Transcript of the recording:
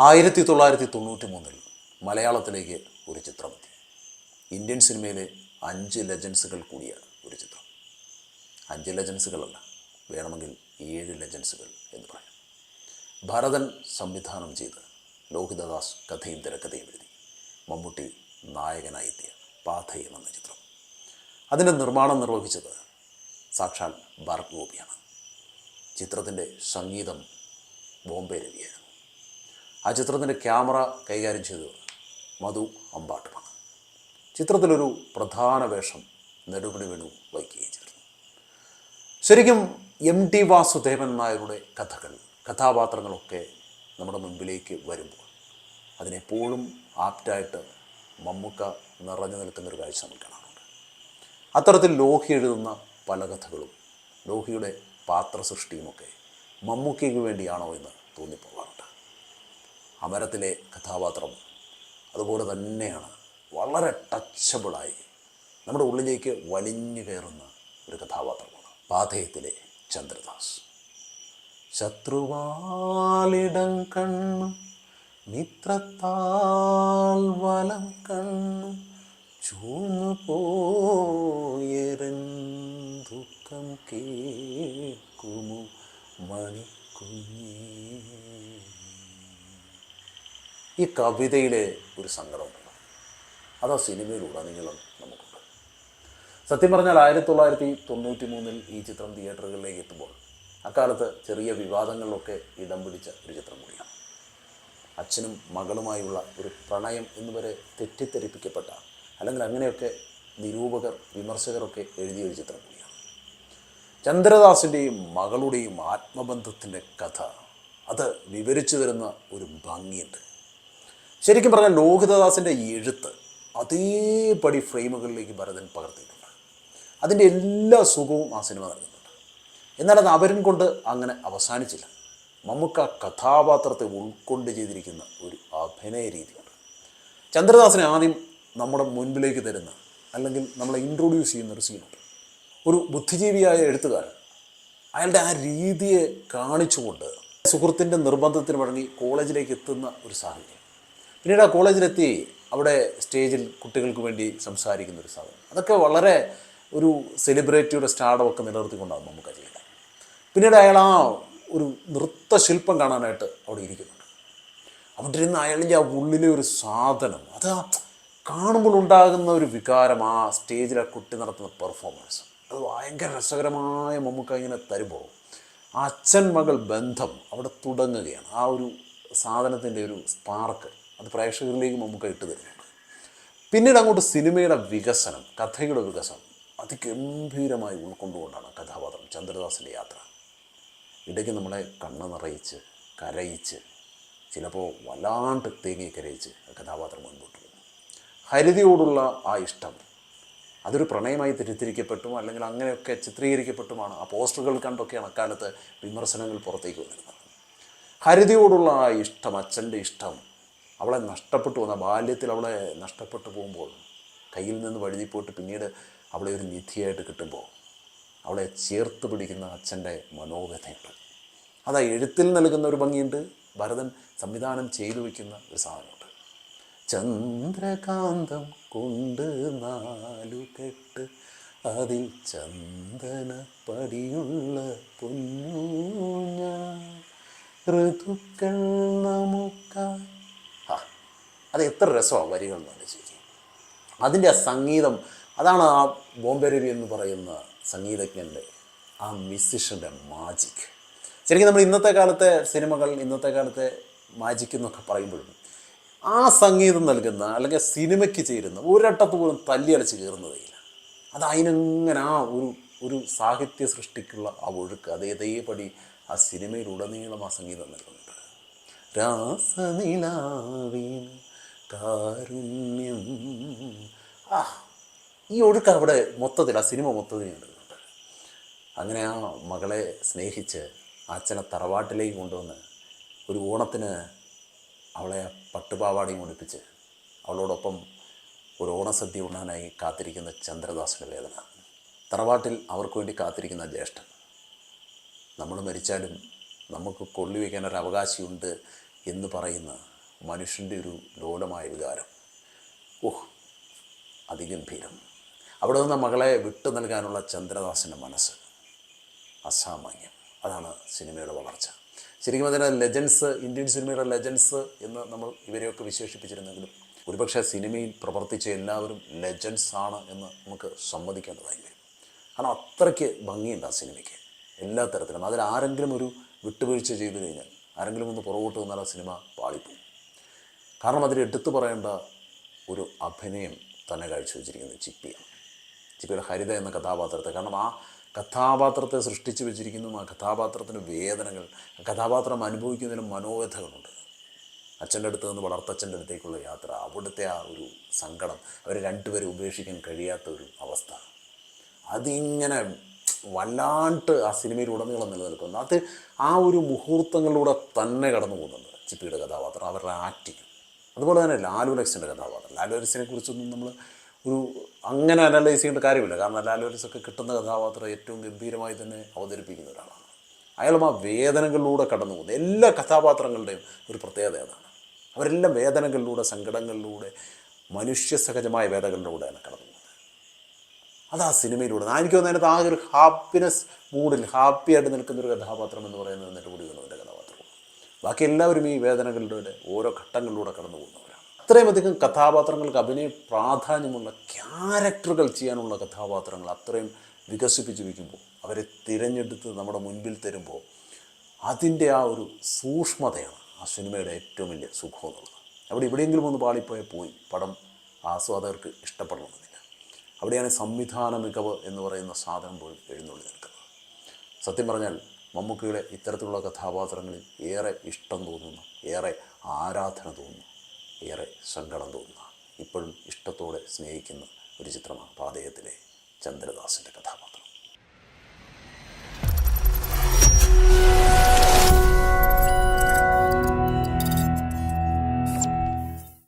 ആയിരത്തി തൊള്ളായിരത്തി തൊണ്ണൂറ്റി മൂന്നിൽ മലയാളത്തിലേക്ക് ഒരു ചിത്രം എത്തി ഇന്ത്യൻ സിനിമയിലെ അഞ്ച് ലെജൻസുകൾ കൂടിയ ഒരു ചിത്രം. അഞ്ച് ലെജൻസുകളല്ല വേണമെങ്കിൽ ഏഴ് ലെജൻസുകൾ എന്ന് പറയാം. ഭരതൻ സംവിധാനം ചെയ്ത് ലോഹിതദാസ് കഥയും തിരക്കഥയും എഴുതി മമ്മൂട്ടി നായകനായി എത്തിയ പാഥയം എന്ന ചിത്രം. അതിന്റെ നിർമ്മാണം നിർവഹിച്ചത് സാക്ഷാൽ ഭാരത് ഗോപിയാണ്. ചിത്രത്തിന്റെ സംഗീതം ബോംബെ രവിയായിരുന്നു ആ ചിത്രത്തിന്റെ ക്യാമറ കൈകാര്യം ചെയ്തത് മധു അമ്പാട്ടുമാണ്. ചിത്രത്തിലൊരു പ്രധാന വേഷം നെടുപടി വേണു വഹിക്കുകയും ചെയ്തിരുന്നു. ശരിക്കും എം ടി വാസുദേവൻ നായരുടെ കഥകൾ കഥാപാത്രങ്ങളൊക്കെ നമ്മുടെ മുൻപിലേക്ക് വരുമ്പോൾ അതിനെപ്പോഴും ആപ്റ്റായിട്ട് മമ്മൂക്ക നിറഞ്ഞു നിൽക്കുന്നൊരു കാഴ്ച നമ്മൾ കാണാറുണ്ട്. അത്തരത്തിൽ ലോഹി എഴുതുന്ന പല കഥകളും ലോഹിയുടെ പാത്ര സൃഷ്ടിയുമൊക്കെ മമ്മൂക്കയ്ക്ക് വേണ്ടിയാണോ എന്ന് തോന്നിപ്പോകാറുണ്ട്. അമരത്തിലെ കഥാപാത്രം അതുപോലെ തന്നെയാണ് വളരെ ടച്ചബിളായി നമ്മുടെ ഉള്ളിലേക്ക് വലിഞ്ഞു കയറുന്ന ഒരു കഥാപാത്രമാണ് പാഥയത്തിലെ ചന്ദ്രദാസ്. ശത്രുവാലിടം കണ്ണു മിത്രത്താൽ വലം കണ്ണു ചൂന്നു പോയരൻ ഈ കവിതയിലെ ഒരു സങ്കടമുണ്ട് അത് ആ സിനിമയിലുടനീളം നമുക്കുണ്ട്. സത്യം പറഞ്ഞാൽ ആയിരത്തി തൊള്ളായിരത്തി തൊണ്ണൂറ്റി മൂന്നിൽ ഈ ചിത്രം തിയേറ്ററുകളിലേക്ക് എത്തുമ്പോൾ അക്കാലത്ത് ചെറിയ വിവാദങ്ങളിലൊക്കെ ഇടം പിടിച്ച ഒരു ചിത്രം കൂടിയാണ്. അച്ഛനും മകളുമായുള്ള ഒരു പ്രണയം എന്നുവരെ തെറ്റിദ്ധരിപ്പിക്കപ്പെട്ട അല്ലെങ്കിൽ അങ്ങനെയൊക്കെ നിരൂപകർ വിമർശകരൊക്കെ എഴുതിയ ഒരു ചിത്രം കൂടിയാണ്. ചന്ദ്രദാസിന്റെയും മകളുടെയും ആത്മബന്ധത്തിന്റെ കഥ അത് വിവരിച്ചു തരുന്ന ഒരു ഭംഗിയുണ്ട്. ശരിക്കും പറഞ്ഞാൽ ലോഹിതദാസിന്റെ എഴുത്ത് അതേപടി ഫ്രെയിമുകളിലേക്ക് ഭരതൻ പകർത്തിയിട്ടുണ്ട്. അതിന്റെ എല്ലാ സുഖവും ആ സിനിമ നൽകുന്നുണ്ട്. എന്നാൽ അത് കൊണ്ട് അങ്ങനെ അവസാനിച്ചില്ല. നമുക്ക് ആ കഥാപാത്രത്തെ ഉൾക്കൊണ്ട് ചെയ്തിരിക്കുന്ന ഒരു അഭിനയ രീതിയുണ്ട്. ചന്ദ്രദാസിനെ ആദ്യം നമ്മുടെ മുൻപിലേക്ക് തരുന്ന അല്ലെങ്കിൽ നമ്മളെ ഇൻട്രൊഡ്യൂസ് ചെയ്യുന്ന ഒരു സീനുണ്ട് ഒരു ബുദ്ധിജീവിയായ എഴുത്തുകാരൻ അയാളുടെ ആ രീതിയെ കാണിച്ചുകൊണ്ട് സുഹൃത്തിന്റെ നിർബന്ധത്തിന് വഴങ്ങി കോളേജിലേക്ക് എത്തുന്ന ഒരു സാഹചര്യം. പിന്നീട് ആ കോളേജിലെത്തി അവിടെ സ്റ്റേജിൽ കുട്ടികൾക്ക് വേണ്ടി സംസാരിക്കുന്ന ഒരു സാധനം. അതൊക്കെ വളരെ ഒരു സെലിബ്രിറ്റിയുടെ സ്റ്റാർഡം ഒക്കെ നിലനിർത്തിക്കൊണ്ടാണ് നമുക്ക് ചെയ്യുന്നത് പിന്നീട് അയാൾ ആ ഒരു നൃത്ത നൃത്തശില്പം കാണാനായിട്ട് അവിടെ ഇരിക്കുന്നുണ്ട്. അവിടെ ഇരുന്ന് അയാളിന്റെ ആ ഉള്ളിലെ ഒരു സാധനം അത് കാണുമ്പോൾ ഉണ്ടാകുന്ന ഒരു വികാരം ആ സ്റ്റേജിൽ ആ കുട്ടി നടത്തുന്ന പെർഫോമൻസ്. അത് ഭയങ്കര രസകരമായ നമുക്ക് ഇങ്ങനെ തരുമ്പോൾ ആ അച്ഛൻ മകൾ ബന്ധം അവിടെ തുടങ്ങുകയാണ്. ആ ഒരു സാധനത്തിന്റെ ഒരു സ്പാർക്ക് അത് പ്രേക്ഷകരിലേക്ക് നമുക്ക് ഇട്ട് തരുന്നുണ്ട് പിന്നീട് അങ്ങോട്ട് സിനിമയുടെ വികസനം കഥയുടെ വികസനം അതിഗംഭീരമായി ഉൾക്കൊണ്ടുകൊണ്ടാണ് കഥാപാത്രം ചന്ദ്രദാസിന്റെ യാത്ര. ഇടയ്ക്ക് നമ്മളെ കണ്ണ് നിറയിച്ച് കരയിച്ച് ചിലപ്പോൾ വല്ലാണ്ട് തേങ്ങി കരയിച്ച് കഥാപാത്രം മുൻപോട്ട് പോകും ഹരിതയോടുള്ള ആ ഇഷ്ടം അതൊരു പ്രണയമായി തെറ്റിദ്ധരിക്കപ്പെട്ടും അല്ലെങ്കിൽ അങ്ങനെയൊക്കെ ചിത്രീകരിക്കപ്പെട്ടുമാണ് ആ പോസ്റ്ററുകൾ കണ്ടൊക്കെയാണ് അക്കാലത്ത് വിമർശനങ്ങൾ പുറത്തേക്ക് വന്നിരുന്നത്. ഹരിതയോടുള്ള ആ ഇഷ്ടം അച്ഛന്റെ ഇഷ്ടം അവളെ നഷ്ടപ്പെട്ടു പോകുന്ന ബാല്യത്തിൽ അവളെ നഷ്ടപ്പെട്ടു പോകുമ്പോൾ കയ്യിൽ നിന്ന് വഴുതിപ്പോയിട്ട് പിന്നീട് അവളെ ഒരു നിധിയായിട്ട് കിട്ടുമ്പോൾ അവളെ ചേർത്ത് പിടിക്കുന്ന അച്ഛന്റെ മനോവ്യഥയുണ്ട്. അത് എഴുത്തിൽ നൽകുന്ന ഒരു ഭംഗിയുണ്ട്. ഭരതൻ സംവിധാനം ചെയ്തു വയ്ക്കുന്ന ഒരു സാധനമുണ്ട്. ചന്ദ്രകാന്തം കൊണ്ട് നാലു കെട്ട് അതിൽ ചന്ദന പടിയുള്ള പൊന്നൂഞ്ഞ ഋതുക്കൾ നമുക്കായി അത് എത്ര രസമാണ് വരികൾ എന്ന് ആലോചിക്കുക അതിന്റെ ആ സംഗീതം അതാണ് ആ ബോംബെ രവി എന്ന് പറയുന്ന സംഗീതജ്ഞന്റെ ആ മ്യൂസിഷ്യന്റെ മാജിക് ശരിക്കും നമ്മൾ ഇന്നത്തെ കാലത്തെ സിനിമകൾ ഇന്നത്തെ കാലത്തെ മാജിക് എന്നൊക്കെ പറയുമ്പോഴും ആ സംഗീതം നൽകുന്ന അല്ലെങ്കിൽ സിനിമയ്ക്ക് ചേരുന്ന ഒരട്ടത്ത് പോലും തല്ലിയലച്ച് കയറുന്നതേയില്ല അത് അതിനങ്ങനെ ആ ഒരു ഒരു സാഹിത്യ സൃഷ്ടിക്കുള്ള ആ ഒഴുക്ക് അതേതേപടി ആ സിനിമയിലുടനീളം ആ സംഗീതം നൽകുന്നുണ്ട്. രാസനിലാവിൻ കാരുണ്യം. ആ ഈ ഒഴുക്ക് അവിടെ മൊത്തത്തിൽ ആ സിനിമ മൊത്തത്തിൽ എടുക്കുന്നുണ്ട് അങ്ങനെ ആ മകളെ സ്നേഹിച്ച് അച്ഛനെ തറവാട്ടിലേക്ക് കൊണ്ടുവന്ന് ഒരു ഓണത്തിന് അവളെ പട്ടുപാവാടയും ഉടുപ്പിച്ച് അവളോടൊപ്പം ഒരു ഓണസദ്യ ഉണ്ണാനായി കാത്തിരിക്കുന്ന ചന്ദ്രദാസിന്റെ വേദന. തറവാട്ടിൽ അവർക്ക് വേണ്ടി കാത്തിരിക്കുന്ന ജ്യേഷ്ഠൻ. നമ്മൾ മരിച്ചാലും നമുക്ക് കൊള്ളിവെക്കാൻ ഒരു അവകാശമുണ്ട് എന്ന് പറയുന്ന മനുഷ്യന്റെ ഒരു ലോലമായ വികാരം. ഓഹ് അതിഗംഭീരം. അവിടെ നിന്ന് മകളെ വിട്ടു നൽകാനുള്ള ചന്ദ്രദാസിന്റെ മനസ്സ് അസാമാന്യം. അതാണ് സിനിമയുടെ വളർച്ച. ശരിക്കും അതിന്റെ ലെജൻസ് ഇന്ത്യൻ സിനിമയുടെ ലെജൻസ് എന്ന് നമ്മൾ ഇവരെയൊക്കെ വിശേഷിപ്പിച്ചിരുന്നെങ്കിലും ഒരുപക്ഷെ സിനിമയിൽ പ്രവർത്തിച്ച എല്ലാവരും ലെജൻസ് ആണ് എന്ന് നമുക്ക് സമ്മതിക്കേണ്ടതായി വരും കാരണം അത്രയ്ക്ക് ഭംഗിയുണ്ട് ആ സിനിമയ്ക്ക്. എല്ലാ തരത്തിലും. അതിൽ ആരെങ്കിലും ഒരു വിട്ടുവീഴ്ച ചെയ്തു കഴിഞ്ഞാൽ ആരെങ്കിലും ഒന്ന് പുറകോട്ട് വന്നാൽ ആ സിനിമ പാളിപ്പോവും. കാരണം അതിൽ എടുത്തു പറയേണ്ട ഒരു അഭിനയം തന്നെ കാഴ്ച കാഴ്ചവെച്ചിരിക്കുന്നത് ചിപ്പിയാണ്. ചിപ്പിയുടെ ഹരിത എന്ന കഥാപാത്രത്തെ. കാരണം ആ കഥാപാത്രത്തെ സൃഷ്ടിച്ചു വെച്ചിരിക്കുന്നു ആ കഥാപാത്രത്തിന് വേദനകൾ ആ കഥാപാത്രം അനുഭവിക്കുന്നതിന് മനോവ്യഥകളുണ്ട്. അച്ഛന്റെ അടുത്ത് നിന്ന് വളർത്തച്ഛന്റെ അടുത്തേക്കുള്ള യാത്ര അവിടുത്തെ ആ ഒരു സങ്കടം അവർ രണ്ടുപേരെ ഉപേക്ഷിക്കാൻ കഴിയാത്ത ഒരു അവസ്ഥ. അതിങ്ങനെ വല്ലാണ്ട് ആ സിനിമയിൽ ഉടനീളം നിലനിൽക്കുന്നു. അത് ആ ഒരു മുഹൂർത്തങ്ങളിലൂടെ തന്നെ കടന്നു പോകുന്നുണ്ട് ചിപ്പിയുടെ കഥാപാത്രം. അവരുടെ ആക്ടിങ്. അതുപോലെ തന്നെ ലാലു ലക്സിന്റെ കഥാപാത്രം. ലാലു ലക്സിനെ കുറിച്ചൊന്നും നമ്മൾ ഒരു അങ്ങനെ അനലൈസ് ചെയ്യേണ്ട കാര്യമില്ല. കാരണം ലാലു ലക്സ് ഒക്കെ കിട്ടുന്ന കഥാപാത്രം ഏറ്റവും ഗംഭീരമായി തന്നെ അവതരിപ്പിക്കുന്ന ഒരാളാണ്. അയാളും ആ വേദനകളിലൂടെ കടന്നു പോകുന്നത് എല്ലാ കഥാപാത്രങ്ങളുടെയും ഒരു പ്രത്യേകത അതാണ്. അവരെല്ലാം വേദനകളിലൂടെ സങ്കടങ്ങളിലൂടെ മനുഷ്യസഹജമായ വേദനകളിലൂടെയാണ് കടന്നു പോകുന്നത്. അത് ആ സിനിമയിലൂടെ. എനിക്ക് തോന്നുന്നത് ആ ഒരു ഹാപ്പിനെസ് മൂഡിൽ ഹാപ്പിയായിട്ട് നിൽക്കുന്ന ഒരു കഥാപാത്രം എന്ന് പറയുന്നത് നെടുമുടി എന്റെ കഥാപാത്രമാണ് ബാക്കി എല്ലാവരും ഈ വേദനകളിലൂടെ ഓരോ ഘട്ടങ്ങളിലൂടെ കടന്നു പോകുന്നവരാണ്. അത്രയും അധികം കഥാപാത്രങ്ങൾക്ക് അഭിനയ പ്രാധാന്യമുള്ള ക്യാരക്ടറുകൾ ചെയ്യാനുള്ള കഥാപാത്രങ്ങൾ അത്രയും വികസിപ്പിച്ച് വയ്ക്കുമ്പോൾ അവരെ തിരഞ്ഞെടുത്ത് നമ്മുടെ മുൻപിൽ തരുമ്പോൾ അതിന്റെ ആ ഒരു സൂക്ഷ്മതയാണ് ആ സിനിമയുടെ ഏറ്റവും വലിയ സുഖം എന്നുള്ളത്. അവിടെ എവിടെയെങ്കിലും ഒന്ന് പാളിപ്പോയാൽ പോയി പടം ആസ്വാദകർക്ക് ഇഷ്ടപ്പെടണമെന്നില്ല. അവിടെയാണ് സംവിധാന മികവ് എന്ന് പറയുന്ന സാധനം പോലും എഴുന്നള്ളി നിൽക്കുന്നത്. സത്യം പറഞ്ഞാൽ മമ്മൂക്കയുടെ ഇത്തരത്തിലുള്ള കഥാപാത്രങ്ങളിൽ ഏറെ ഇഷ്ടം തോന്നുന്നു ഏറെ ആരാധന തോന്നുന്നു ഏറെ സങ്കടം തോന്നുന്ന ഇപ്പോഴും ഇഷ്ടത്തോടെ സ്നേഹിക്കുന്ന ഒരു ചിത്രമാണ് പാതയത്തിലെ ചന്ദ്രദാസിന്റെ കഥാപാത്രം.